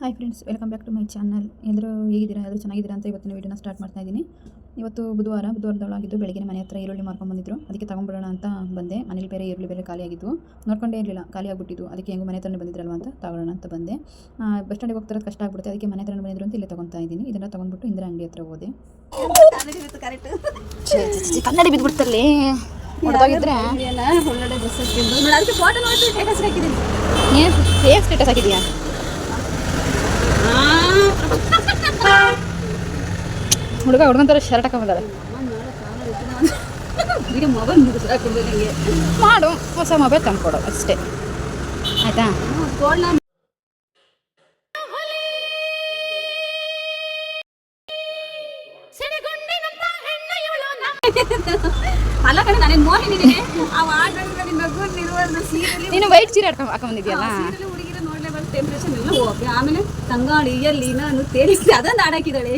Hi friends welcome back to my channel. ಎಲ್ಲರೂ ಹೇಗಿದ್ದೀರಾ? ಎಲ್ಲರೂ ಚೆನ್ನಾಗಿದ್ದೀರಾ ಅಂತ ಇವತ್ತಿನ ವೀಡಿಯೋನ ಸ್ಟಾರ್ಟ್ ಮಾಡ್ತಾ ಇದ್ದೀನಿ. ಇವತ್ತು ಬುಧವಾರ ಬುಧವಾರದೊಳಗಿದ್ದು ಬೆಳಗ್ಗೆ ಮನೆ ಹತ್ರ ಈರುಳ್ಳಿ ಮಾರ್ಕೊಂಡು ಬಂದಿದ್ರು. ಅದಕ್ಕೆ ತಗೊಂಡ್ಬಿಡೋಣ ಅಂತ ಬಂದೆ. ಮನೇಲಿ ಬೇರೆ ಈರುಳ್ಳಿ ಬೇರೆ ಖಾಲಿ ಆಗಿದ್ದು ನೋಡ್ಕೊಂಡೇ ಇರಲಿಲ್ಲ ಖಾಲಿ ಆಗಿಬಿಟ್ಟಿದ್ದು. ಅದಕ್ಕೆ ಹೆಂಗೂ ಮನೆ ಹತ್ರನೇ ಬಂದಿದ್ರಲ್ವ ಅಂತ ತಗೊಳ್ಳೋಣ ಅಂತ ಬಂದೆ. ಬಸ್ ಸ್ಟ್ಯಾಂಡಿಗೆ ಹೋಗ್ತಿರೋದು ಕಷ್ಟ ಆಗ್ಬಿಡುತ್ತೆ. ಅದಕ್ಕೆ ಮನೆ ಹತ್ರ ಬಂದಿದ್ರು ಅಂತ ಇಲ್ಲೇ ತೊಗೊತಾ ಇದ್ದೀನಿ. ಇದನ್ನು ತೊಗೊಂಡ್ಬಿಟ್ಟು ಇಂದಿರಾ ಅಂಗಡಿ ಹತ್ರ ಹೋದೆ. ಕನ್ನಡಿ ಬಿದ್ದುಬಿಡ್ತಲ್ಲಿ ಹೊಡೆದೋಗಿದ್ರೆ? ಏನು ಸ್ಟೇಟಸ್ ಹಾಕಿದೆಯಾ ಹುಡುಗ ಹುಡುಗನ ಥರ ಶರ್ಟ್ ಹಾಕೊಂಬಂದಾರೆ ಈಗ ಮೊಬೈಲ್ ನನಗೆ ಮಾಡು ಹೊಸ ಮೊಬೈಲ್ ತಂದ್ಕೊಡು ಅಷ್ಟೇ. ಆಯಿತಾ? ಅಲ್ಲ ಕಡೆ ನಾನೇನು ಮೋಹಿನಿದ್ದೀನಿ ಆ ಸೀರೆಲಿ ನೀನು ವೈಟ್ ಹಾಕೊಂಡ್ ಹಾಕೊಂಬಂದಿದ್ಯಲ್ಲ ಟೆಂಪ್ರೇಚರ್ ಎಲ್ಲ ಹೋಗಿ ಆಮೇಲೆ ತಂಗಾಳಿ ಎಲ್ಲಿ ನಾನು ತೇಲಿಸಿ ಅದೊಂದು ಆಡಾಕಿದ್ದಾಳೆ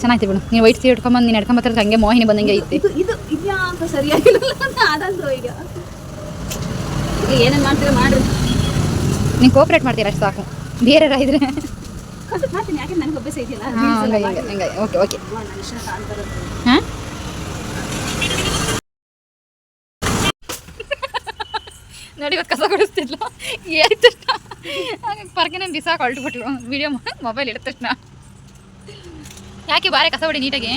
ಚೆನ್ನಾಯ್ತು ಬಿಡು. ನೀವು ವೈಟ್ ಸೀರೆ ಇಟ್ಕೊಂಬಂದು ನೀನು ಹಿಡ್ಕೊಂಬತ್ತಿರೋದು ಹಂಗೆ ಮೋಹಿನಿ ಬಂದಂಗೆ ಐತಿ. ಇದು ಇದು ಅಂತ ಸರಿಯಾಗಿಲ್ಲ. ಅದಂದ್ರು ಈಗ. ಈಗ ಏನೇನು ಮಾಡ್ತೀರ ಮಾಡ್ರಿ. ನೀವು ಕೋಪ್ರೇಟ್ ಮಾಡ್ತೀರಾ ಅಷ್ಟು ಸಾಕು? ಬೇರೆ ಇದ್ರೆ ಮಾಡ್ತೀನಿ ಯಾಕೆ ನನಗೆ ಒಬ್ಬ ಹಿಂಗೆ ಓಕೆ ಓಕೆ. ಹಾಂ? ನೋಡಿ ಕಸ ಕೊಡಿಸ್ತಿದ್ಲು ಏಳಿದ ತಕ್ಷಣ ಪರ್ಕಿನ ಬಿಸಾಕ ಹೊಲ್ಟ್ಬಿಟ್ಲು ವಿಡಿಯೋ ಮೊಬೈಲ್ ಇಡಿದ ತಕ್ಷಣ. ಯಾಕೆ ಬಾರೆ ಕಸ ಹೊಡಿ ನೀಟಾಗಿ?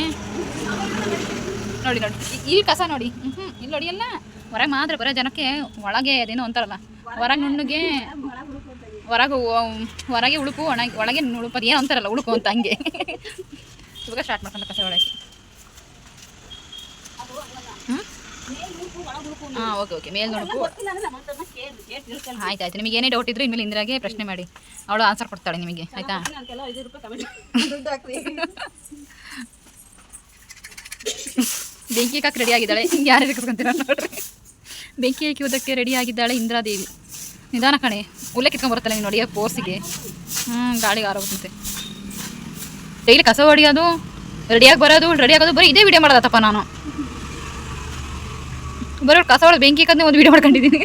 ನೋಡಿ ನೋಡಿ. ಈ- ಕಸ ನೋಡಿ. ಹ್ಞೂ ಇಲ್ಲಿ ನೋಡಿ, ಎಲ್ಲ ಹೊರಗೆ ಮಾತ್ರ ಬರೋ ಜನಕ್ಕೆ ಒಳಗೆ ಅದೇನೋ ಅಂತಾರಲ್ಲ. ಹೊರಗೆ ನುಣ್ಣಗೆ ಹೊರಗೆ ಹೊರಗೆ ಉಳುಕು ಒಣಗಿ ಒಳಗೆ ನುಳುಪು ಅದು ಏನೋ ಅಂತಾರಲ್ಲ, ಉಳುಕು ಅಂತ ಹಂಗೆ. ಇವಾಗ ಸ್ಟಾರ್ಟ್ ಮಾಡ್ಕೊಂಡು ಕಸ ಒಳಗೆ ಹಾಂ ಓಕೆ ಓಕೆ ಮೇಲ್ ನುಣುಪು ಆಯ್ತು ಆಯ್ತು. ನಿಮಗೆ ಏನೇ ಡೌಟ್ ಇದ್ರೆ ಇನ್ಮೇಲೆ ಇಂದಿರಾಗೆ ಪ್ರಶ್ನೆ ಮಾಡಿ. ಅವಳು ಆನ್ಸರ್ ಕೊಡ್ತಾಳೆ ನಿಮಗೆ ಆಯ್ತಾ? ಬೆಂಕಿ ಕಾಕ್ ರೆಡಿ ಆಗಿದ್ದಾಳೆ. ಯಾರು ಕಿತ್ಕೊಂತೀರ ನೋಡ್ರಿ. ಬೆಂಕಿ ಹಾಕುವುದಕ್ಕೆ ರೆಡಿ ಆಗಿದ್ದಾಳೆ ಇಂದ್ರಾದೇವಿ ನಿಧಾನ ಕಣೆ ಉಲ್ಲೆ ಕಿತ್ಕೊಂಡ್ ನೀವು ನೀನು ನೋಡಿ ಪೋರ್ಸಿಗೆ ಹ್ಞೂ ಗಾಳಿಗೆ ಆರೋಗುತ್ತೆ ಡೈಲಿ ಕಸ ಹೊಡಿಯೋದು ರೆಡಿಯಾಗಿ ಬರೋದು ರೆಡಿ ಆಗೋದು ಬರೀ ಇದೇ ವಿಡಿಯೋ ಮಾಡೋದಪ್ಪ ನಾನು. ಬರೋ ಕಸ ಹೊಡೆದು ಬೆಂಕಿ ಕಂದು ಒಂದು ವಿಡಿಯೋ ಮಾಡ್ಕೊಂಡಿದ್ದೀನಿ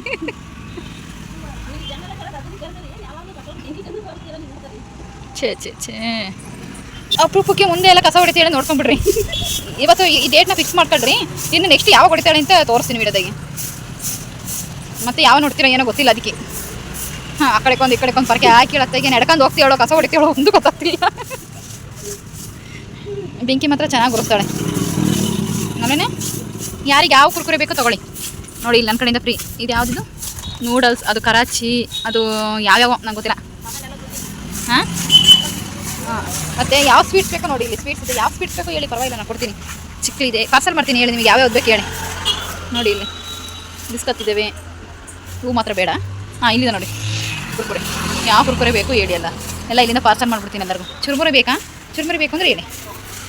ಛೇ ಛೇ ಛೇ. ಅಪ್ರೂಪಕ್ಕೆ ಮುಂದೆ ಎಲ್ಲ ಕಸ ಹೊಡಿತೀವಿ ಹೇಳಿ ನೋಡ್ಕೊಂಬಿಡ್ರಿ. ಇವತ್ತು ಈ ಡೇಟ್ನ ಫಿಕ್ಸ್ ಮಾಡ್ಕೊಳ್ರಿ. ಇನ್ನು ನೆಕ್ಸ್ಟ್ ಯಾವಾಗ ಹೊಡಿತಾಳೆ ಅಂತ ತೋರಿಸ್ತೀನಿ ವಿಡಿಯೋದಾಗೆ. ಮತ್ತೆ ಯಾವ ನೋಡ್ತೀರೋ ಏನೋ ಗೊತ್ತಿಲ್ಲ ಅದಕ್ಕೆ. ಹಾಂ, ಆ ಕಡೆಕೊಂದು ಈ ಕಡೆಕೊಂದು ಪರಕೆ ಹಾಕಿ ಹೇಳತ್ತಾಗೆ ನಡ್ಕೊಂಡು ಹೋಗ್ತೀವಳೋ ಕಸ ಹೊಡಿತೀವಳೋ ಒಂದು ಗೊತ್ತಾಗ್ತಿಲ್ಲ. ಬೆಂಕಿ ಮಾತ್ರ ಚೆನ್ನಾಗಿ ಉರಿಸ್ತಾಳೆ ಆಮೇಲೆ? ಯಾರಿಗೆ ಯಾವ ಕುರ್ಕುರೆ ಬೇಕೋ ತಗೊಳ್ಳಿ. ನೋಡಿ, ಇಲ್ಲಿ ನನ್ನ ಕಡೆಯಿಂದ ಫ್ರೀ ಇದು ಯಾವುದಿದು? ನೂಡಲ್ಸ್ ಅದು ಕರಾಚಿ, ಅದು ಯಾವ್ಯಾವ, ನಂಗೆ ಗೊತ್ತಿಲ್ಲ. ಹಾಂ? ಹಾಂ. ಮತ್ತು ಯಾವ ಸ್ವೀಟ್ಸ್ ಬೇಕೋ ನೋಡಿ ಇಲ್ಲಿ ಸ್ವೀಟ್ಸ್ ಇದೆ. ಯಾವ ಸ್ವೀಟ್ಸ್ ಬೇಕೋ ಹೇಳಿ, ಪರವಾಗಿಲ್ಲ, ನಾನು ಕೊಡ್ತೀನಿ. ಚಿಕ್ಕಲಿದೆ ಪಾರ್ಸಲ್ ಮಾಡ್ತೀನಿ, ಹೇಳಿ ನಿಮಗೆ ಯಾವ್ಯಾವ್ದು ಬೇಕು ಹೇಳಿ. ನೋಡಿ ಇಲ್ಲಿ. ಬಿಸ್ಕತ್ ಇದ್ದಾವೆ ಹೂ ಮಾತ್ರ ಬೇಡ. ಹಾಂ, ಇಲ್ಲಿದೆ ನೋಡಿ. ಕುರ್ಕುರೆ. ಯಾವ ಕುರ್ಕುರೆ ಬೇಕು ಹೇಳಿ ಎಲ್ಲ. ಎಲ್ಲ ಇಲ್ಲಿಂದ ಪಾರ್ಸಲ್ ಮಾಡ್ಬಿಡ್ತೀನಿ ಎಲ್ಲರಿಗೂ. ಚುರುಮುರಿ ಬೇಕಾ? ಚುರುಮುರಿ ಬೇಕು ಅಂದರೆ ಹೇಳಿ.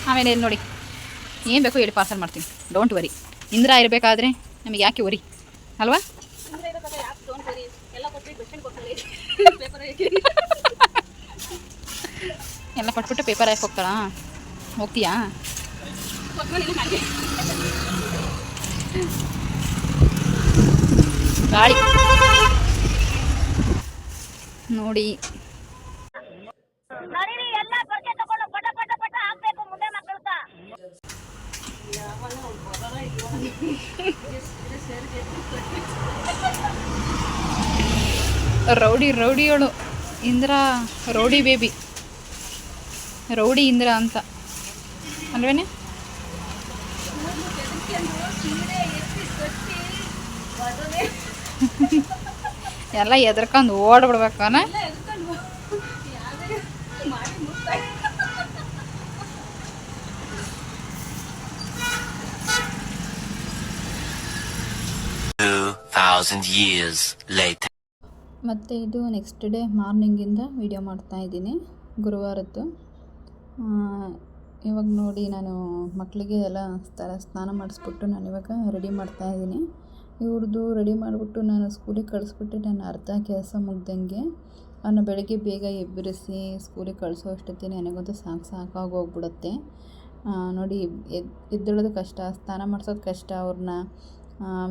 ಆಮೇಲೆ ಇಲ್ಲಿ ನೋಡಿ. ಏನು ಬೇಕು ಹೇಳಿ ಪಾರ್ಸಲ್ ಮಾಡ್ತೀನಿ. ಡೋಂಟ್ ವರಿ ಇಂದ್ರ ಇರಬೇಕಾದ್ರೆ ನಮಗೆ ಯಾಕೆ ಒರಿ? ಅಲ್ವಾ? ಎಲ್ಲ ಕೊಟ್ಬಿಟ್ಟು ಪೇಪರ್ ಹಾಕಿ ಹೋಗ್ತಾಳಾ? ಹೋಗ್ತೀಯಾ? ಗಾಳಿ. ನೋಡಿ ನಡೀರಿ ಎಲ್ಲ ಬರ್ಕೆ ತಗೊಂಡು ಪಟ ಪಟ ಪಟ ಹಾಕ್ಬೇಕು ಮುಂದೆ ಮಕ್ಕಳ್ಗ ರೌಡಿ ರೌಡಿಗಳು Indra rowdy baby. Rowdy Indra ಅಂತ. ಅಲ್ವೇನೆ? ಎಲ್ಲ ಎದ್ರಕೊಂಡು ಓಡ್ಬಿಡ್ಬೇಕನ thousand years later. ಮತ್ತು ಇದು ನೆಕ್ಸ್ಟ್ ಡೇ ಮಾರ್ನಿಂಗಿಂದ ವಿಡಿಯೋ ಮಾಡ್ತಾ ಇದ್ದೀನಿ, ಗುರುವಾರದ್ದು. ಇವಾಗ ನೋಡಿ ನಾನು ಮಕ್ಕಳಿಗೆ ಎಲ್ಲ ಸ್ತರ ಸ್ನಾನ ಮಾಡಿಸ್ಬಿಟ್ಟು ನಾನು ಇವಾಗ ರೆಡಿ ಮಾಡ್ತಾ ಇದ್ದೀನಿ. ಇವ್ರದ್ದು ರೆಡಿ ಮಾಡಿಬಿಟ್ಟು ನಾನು ಸ್ಕೂಲಿಗೆ ಕಳಿಸ್ಬಿಟ್ಟು, ನಾನು ಅರ್ಧ ಕೆಲಸ ಮುಗ್ದಂಗೆ. ಅವನ್ನ ಬೆಳಗ್ಗೆ ಬೇಗ ಎಬ್ಬರಿಸಿ ಸ್ಕೂಲಿಗೆ ಕಳಿಸೋ ಅಷ್ಟೊತ್ತಿಗೆ ನನಗಂತೂ ಸಾಕು ಸಾಕಾಗಿ ಹೋಗ್ಬಿಡುತ್ತೆ. ನೋಡಿ ಎದ್, ಎದ್ದೇಳೋದು ಕಷ್ಟ, ಸ್ನಾನ ಮಾಡಿಸೋದು ಕಷ್ಟ, ಅವ್ರನ್ನ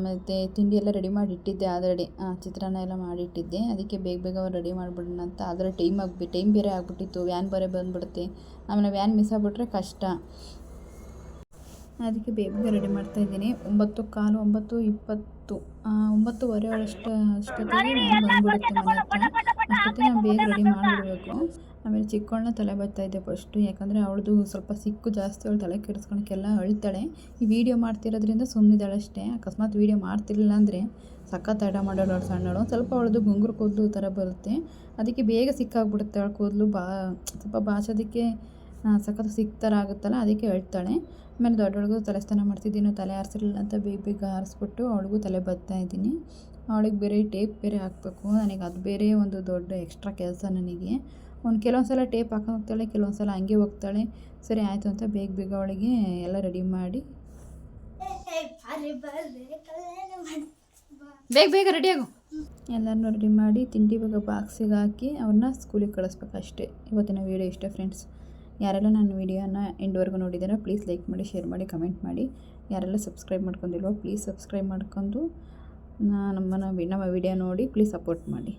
ಮತ್ತು ತಿಂಡಿ ಎಲ್ಲ ರೆಡಿ ಮಾಡಿ ಇಟ್ಟಿದ್ದೆ ಆಲ್ರೆಡಿ ಚಿತ್ರಾನ್ನ ಎಲ್ಲ ಮಾಡಿಟ್ಟಿದ್ದೆ. ಅದಕ್ಕೆ ಬೇಗ ಬೇಗ ರೆಡಿ ಮಾಡಿಬಿಡೋಣ ಅಂತ. ಆದರೆ ಟೈಮ್ ಆಗ್ಬಿ ಟೈಮ್ ಬೇರೆ ಆಗಿಬಿಟ್ಟಿತ್ತು. ವ್ಯಾನ್ ಬೇರೆ ಬಂದುಬಿಡುತ್ತೆ. ಆಮೇಲೆ ವ್ಯಾನ್ ಮಿಸ್ ಆಗಿಬಿಟ್ರೆ ಕಷ್ಟ. ಅದಕ್ಕೆ ಬೇಗ ಬೇಗ ರೆಡಿ ಮಾಡ್ತಾ ಇದ್ದೀನಿ. ಒಂಬತ್ತು, ಕಾಲು ಒಂಬತ್ತು ಇಪ್ಪತ್ತು. ಒಂಬತ್ತುವರೆ ಅಷ್ಟು ಅಷ್ಟೊತ್ತಿಗೆ ಬಂದ್ಬಿಡುತ್ತೆ ಮನೆ ಹತ್ರ. ಅಷ್ಟೊತ್ತಿಗೆ ನಾವು ಬೇಗ ರೆಡಿ ಮಾಡಿಬಿಡ್ಬೇಕು. ಆಮೇಲೆ ಚಿಕ್ಕವಳನ್ನ ತಲೆ ಬರ್ತಾ ಇದ್ದೆ ಫಸ್ಟು ಯಾಕಂದರೆ ಅವಳದು ಸ್ವಲ್ಪ ಸಿಕ್ಕು ಜಾಸ್ತಿ ಅವಳು ತಲೆ ಕೆಡಿಸ್ಕೊಳಕ್ಕೆಲ್ಲ ಅಳ್ತಾಳೆ. ಈ ವಿಡಿಯೋ ಮಾಡ್ತಿರೋದ್ರಿಂದ ಸುಮ್ಮನಿದ್ದಾಳೆ ಅಷ್ಟೇ. ಅಕಸ್ಮಾತ್ ವಿಡಿಯೋ ಮಾಡ್ತಿರ್ಲಿಲ್ಲ ಅಂದರೆ ಸಖತ್ ತಡ ಮಾಡೋಳು ಅವಳು ಸಣ್ಣಳು. ಸ್ವಲ್ಪ ಅವಳದು ಗುಂಗುರು ಕೂದಲು ಥರ ಬರುತ್ತೆ. ಅದಕ್ಕೆ ಬೇಗ ಸಿಕ್ಕಾಗ್ಬಿಡುತ್ತೆ ಅವಳ ಕೂದಲು ಬಾ ಸ್ವಲ್ಪ ಬಾಚೋದಕ್ಕೆ ಸಖತ್ ಸಿಕ್ತಾರ ಥರ ಆಗುತ್ತಲ್ಲ ಅದಕ್ಕೆ ಅಳ್ತಾಳೆ. ಆಮೇಲೆ ದೊಡ್ಡವಳಿಗೂ ತಲೆ ಸ್ನಾನ ಮಾಡ್ತಿದ್ದೀನಿ, ತಲೆ ಆರಿಸಿರಲಿಲ್ಲ ಅಂತ ಬೇಗ ಬೇಗ ಆರಿಸ್ಬಿಟ್ಟು ಅವಳಿಗೂ ತಲೆ ಬರ್ತಾ ಇದ್ದೀನಿ. ಅವಳಿಗೆ ಬೇರೆ ಟೇಪ್ ಬೇರೆ ಹಾಕಬೇಕು, ನನಗೆ ಅದು ಬೇರೆ ಒಂದು ದೊಡ್ಡ ಎಕ್ಸ್ಟ್ರಾ ಕೆಲಸ ನನಗೆ. ಒಂದು ಕೆಲವೊಂದು ಸಲ ಟೇಪ್ ಹಾಕೋ ಹೋಗ್ತಾಳೆ ಕೆಲವೊಂದು ಸಲ ಹಂಗೆ ಹೋಗ್ತಾಳೆ. ಸರಿ ಆಯಿತು ಅಂತ ಬೇಗ ಬೇಗ ಅವಳಿಗೆ ಎಲ್ಲ ರೆಡಿ ಮಾಡಿ. ಬೇಗ ಬೇಗ ರೆಡಿ ಆಗು. ಎಲ್ಲರನ್ನೂ ರೆಡಿ ಮಾಡಿ ತಿಂಡಿ ಬೇಗ ಬಾಕ್ಸಿಗೆ ಹಾಕಿ ಅವ್ರನ್ನ ಸ್ಕೂಲಿಗೆ ಕಳಿಸ್ಬೇಕು ಅಷ್ಟೇ. ಇವತ್ತಿನ ವೀಡಿಯೋ ಇಷ್ಟ ಫ್ರೆಂಡ್ಸ್ ಯಾರೆಲ್ಲ ನನ್ನ ವೀಡಿಯೋನ ಎಂಡ್ವರೆಗೂ ನೋಡಿದ್ದೀರಾ ಪ್ಲೀಸ್ ಲೈಕ್ ಮಾಡಿ, ಶೇರ್ ಮಾಡಿ, ಕಮೆಂಟ್ ಮಾಡಿ. ಯಾರೆಲ್ಲ ಸಬ್ಸ್ಕ್ರೈಬ್ ಮಾಡ್ಕೊಂಡಿಲ್ವೋ ಪ್ಲೀಸ್ ಸಬ್ಸ್ಕ್ರೈಬ್ ಮಾಡ್ಕೊಂಡು ನಮ್ಮನ್ನು ನಮ್ಮ ವಿಡಿಯೋ ನೋಡಿ, ಪ್ಲೀಸ್ ಸಪೋರ್ಟ್ ಮಾಡಿ.